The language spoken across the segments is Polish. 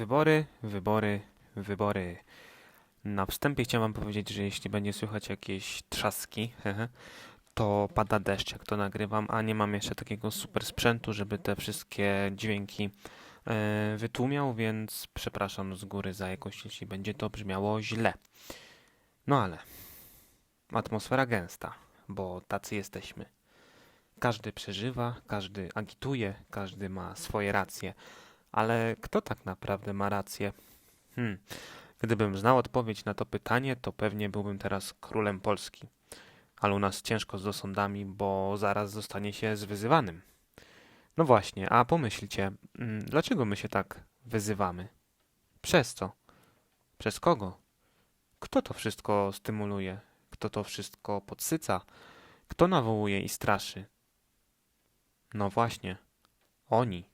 Wybory, wybory, wybory. Na wstępie chciałem wam powiedzieć, że jeśli będzie słychać jakieś trzaski, to pada deszcz, jak to nagrywam, a nie mam jeszcze takiego super sprzętu, żeby te wszystkie dźwięki e, wytłumiał, więc przepraszam z góry za jakość, jeśli będzie to brzmiało źle. No ale atmosfera gęsta, bo tacy jesteśmy. Każdy przeżywa, każdy agituje, każdy ma swoje racje. Ale kto tak naprawdę ma rację? Hmm. Gdybym znał odpowiedź na to pytanie, to pewnie byłbym teraz królem Polski. Ale u nas ciężko z osądami, bo zaraz zostanie się zwyzywanym. No właśnie, a pomyślcie, mm, dlaczego my się tak wyzywamy? Przez co? Przez kogo? Kto to wszystko stymuluje? Kto to wszystko podsyca? Kto nawołuje i straszy? No właśnie, oni.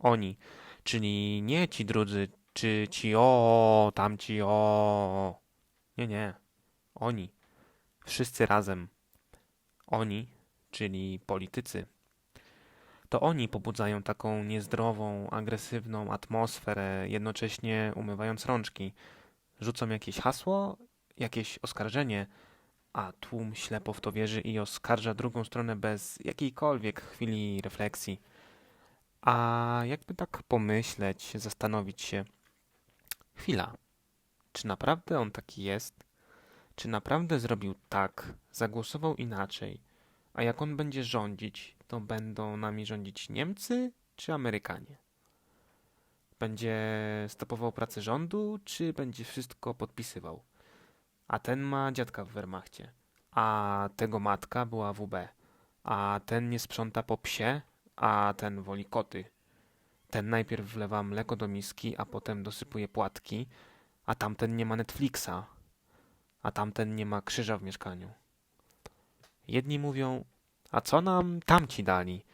Oni, czyli nie ci drudzy, czy ci o, tamci o. Nie, nie. Oni. Wszyscy razem. Oni, czyli politycy. To oni pobudzają taką niezdrową, agresywną atmosferę, jednocześnie umywając rączki. Rzucą jakieś hasło, jakieś oskarżenie, a tłum ślepo w to wierzy i oskarża drugą stronę bez jakiejkolwiek chwili refleksji. A jakby tak pomyśleć, zastanowić się, chwila, czy naprawdę on taki jest? Czy naprawdę zrobił tak, zagłosował inaczej? A jak on będzie rządzić, to będą nami rządzić Niemcy czy Amerykanie? Będzie stopował pracę rządu, czy będzie wszystko podpisywał? A ten ma dziadka w Wehrmachcie, a tego matka była w UB, a ten nie sprząta po psie, a ten woli koty. Ten najpierw wlewa mleko do miski, a potem dosypuje płatki, a tamten nie ma Netflixa, a tamten nie ma krzyża w mieszkaniu. Jedni mówią, a co nam tamci dali?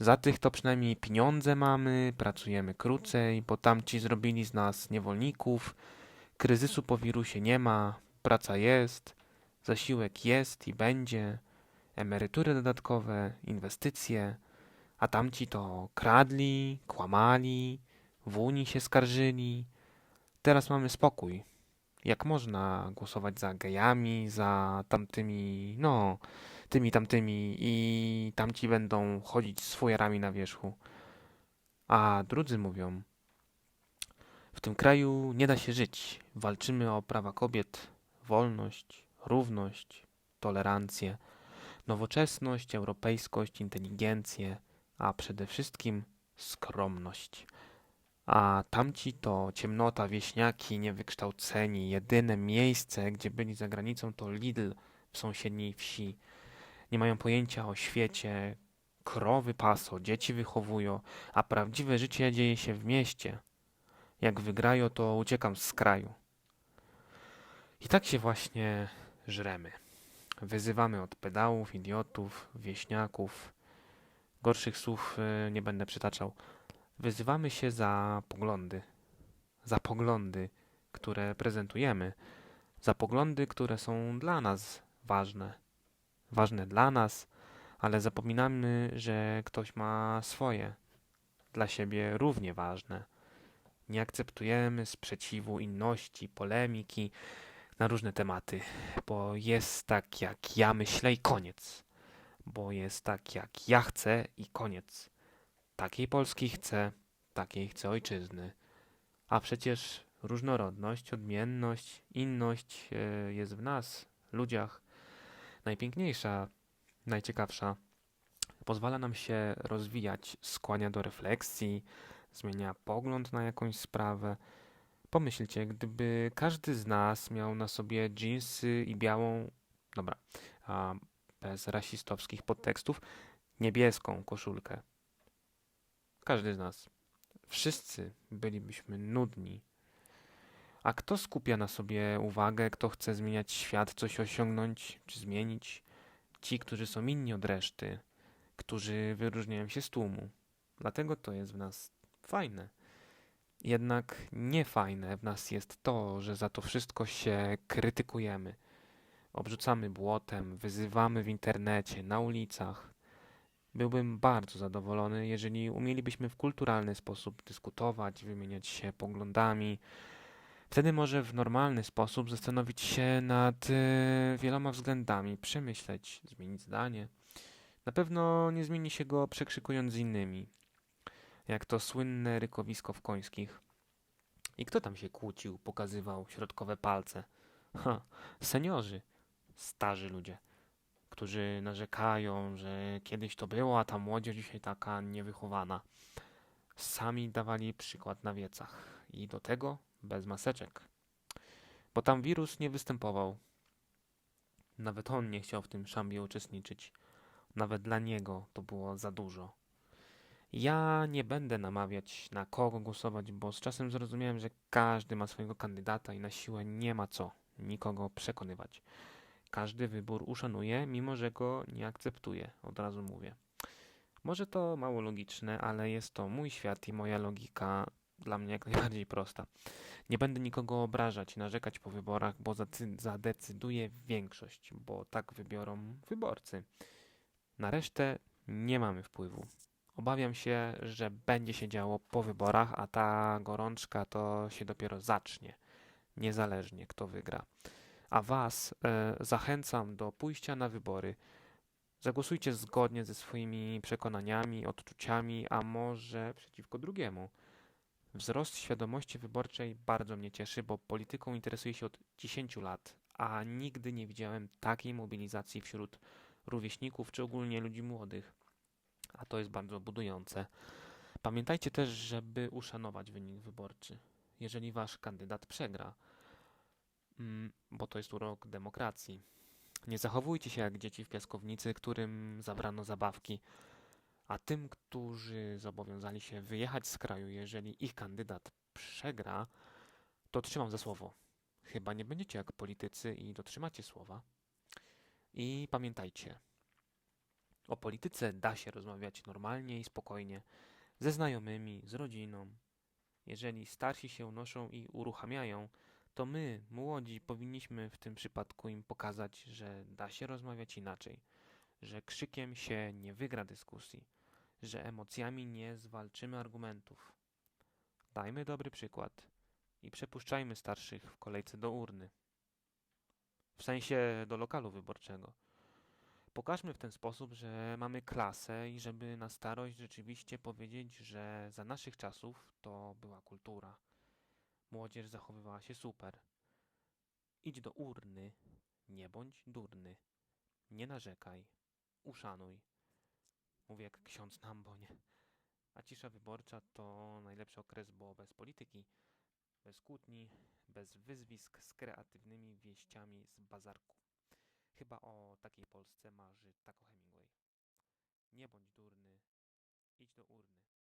Za tych to przynajmniej pieniądze mamy, pracujemy krócej, bo tamci zrobili z nas niewolników, kryzysu po wirusie nie ma, praca jest, zasiłek jest i będzie, emerytury dodatkowe, inwestycje, a tamci to kradli, kłamali, w Unii się skarżyli. Teraz mamy spokój. Jak można głosować za gejami, za tamtymi, no, tymi tamtymi i tamci będą chodzić z fujarami na wierzchu. A drudzy mówią, w tym kraju nie da się żyć. Walczymy o prawa kobiet, wolność, równość, tolerancję, nowoczesność, europejskość, inteligencję, a przede wszystkim skromność. A tamci to ciemnota, wieśniaki, niewykształceni. Jedyne miejsce, gdzie byli za granicą, to Lidl w sąsiedniej wsi. Nie mają pojęcia o świecie. Krowy paso, dzieci wychowują, a prawdziwe życie dzieje się w mieście. Jak wygrają, to uciekam z kraju. I tak się właśnie żremy. Wyzywamy od pedałów, idiotów, wieśniaków. Gorszych słów y, nie będę przytaczał. Wyzywamy się za poglądy. Za poglądy, które prezentujemy. Za poglądy, które są dla nas ważne. Ważne dla nas, ale zapominamy, że ktoś ma swoje. Dla siebie równie ważne. Nie akceptujemy sprzeciwu inności, polemiki na różne tematy, bo jest tak, jak ja myślę i koniec. Bo jest tak, jak ja chcę i koniec. Takiej Polski chcę, takiej chcę ojczyzny. A przecież różnorodność, odmienność, inność e, jest w nas, ludziach, najpiękniejsza, najciekawsza. Pozwala nam się rozwijać, skłania do refleksji, zmienia pogląd na jakąś sprawę. Pomyślcie, gdyby każdy z nas miał na sobie dżinsy i białą, dobra, bez rasistowskich podtekstów, niebieską koszulkę. Każdy z nas. Wszyscy bylibyśmy nudni. A kto skupia na sobie uwagę, kto chce zmieniać świat, coś osiągnąć czy zmienić? Ci, którzy są inni od reszty, którzy wyróżniają się z tłumu. Dlatego to jest w nas fajne. Jednak niefajne w nas jest to, że za to wszystko się krytykujemy. Obrzucamy błotem, wyzywamy w internecie, na ulicach. Byłbym bardzo zadowolony, jeżeli umielibyśmy w kulturalny sposób dyskutować, wymieniać się poglądami. Wtedy może w normalny sposób zastanowić się nad e, wieloma względami, przemyśleć, zmienić zdanie. Na pewno nie zmieni się go przekrzykując z innymi, jak to słynne rykowisko w końskich. I kto tam się kłócił, pokazywał środkowe palce? Ha, seniorzy, starzy ludzie, którzy narzekają, że kiedyś to było, a ta młodzież dzisiaj taka niewychowana. Sami dawali przykład na wiecach i do tego bez maseczek, bo tam wirus nie występował. Nawet on nie chciał w tym szambie uczestniczyć. Nawet dla niego to było za dużo. Ja nie będę namawiać na kogo głosować, bo z czasem zrozumiałem, że każdy ma swojego kandydata i na siłę nie ma co nikogo przekonywać. Każdy wybór uszanuję, mimo że go nie akceptuję, od razu mówię. Może to mało logiczne, ale jest to mój świat i moja logika dla mnie jak najbardziej prosta. Nie będę nikogo obrażać, narzekać po wyborach, bo zadecyduje większość, bo tak wybiorą wyborcy. Na resztę nie mamy wpływu. Obawiam się, że będzie się działo po wyborach, a ta gorączka to się dopiero zacznie, niezależnie kto wygra. A Was e, zachęcam do pójścia na wybory. Zagłosujcie zgodnie ze swoimi przekonaniami, odczuciami, a może przeciwko drugiemu. Wzrost świadomości wyborczej bardzo mnie cieszy, bo polityką interesuję się od 10 lat, a nigdy nie widziałem takiej mobilizacji wśród rówieśników czy ogólnie ludzi młodych. A to jest bardzo budujące. Pamiętajcie też, żeby uszanować wynik wyborczy, jeżeli wasz kandydat przegra, bo to jest urok demokracji. Nie zachowujcie się jak dzieci w piaskownicy, którym zabrano zabawki, a tym, którzy zobowiązali się wyjechać z kraju, jeżeli ich kandydat przegra, to trzymam za słowo. Chyba nie będziecie jak politycy i dotrzymacie słowa. I pamiętajcie, o polityce da się rozmawiać normalnie i spokojnie, ze znajomymi, z rodziną. Jeżeli starsi się unoszą i uruchamiają, to my, młodzi, powinniśmy w tym przypadku im pokazać, że da się rozmawiać inaczej, że krzykiem się nie wygra dyskusji, że emocjami nie zwalczymy argumentów. Dajmy dobry przykład i przepuszczajmy starszych w kolejce do urny. W sensie do lokalu wyborczego. Pokażmy w ten sposób, że mamy klasę i żeby na starość rzeczywiście powiedzieć, że za naszych czasów to była kultura. Młodzież zachowywała się super. Idź do urny, nie bądź durny. Nie narzekaj, uszanuj. Mówię jak ksiądz na ambonie. A cisza wyborcza to najlepszy okres, bo bez polityki, bez kłótni, bez wyzwisk z kreatywnymi wieściami z bazarku. Chyba o takiej Polsce marzy Taco Hemingway. Nie bądź durny, idź do urny.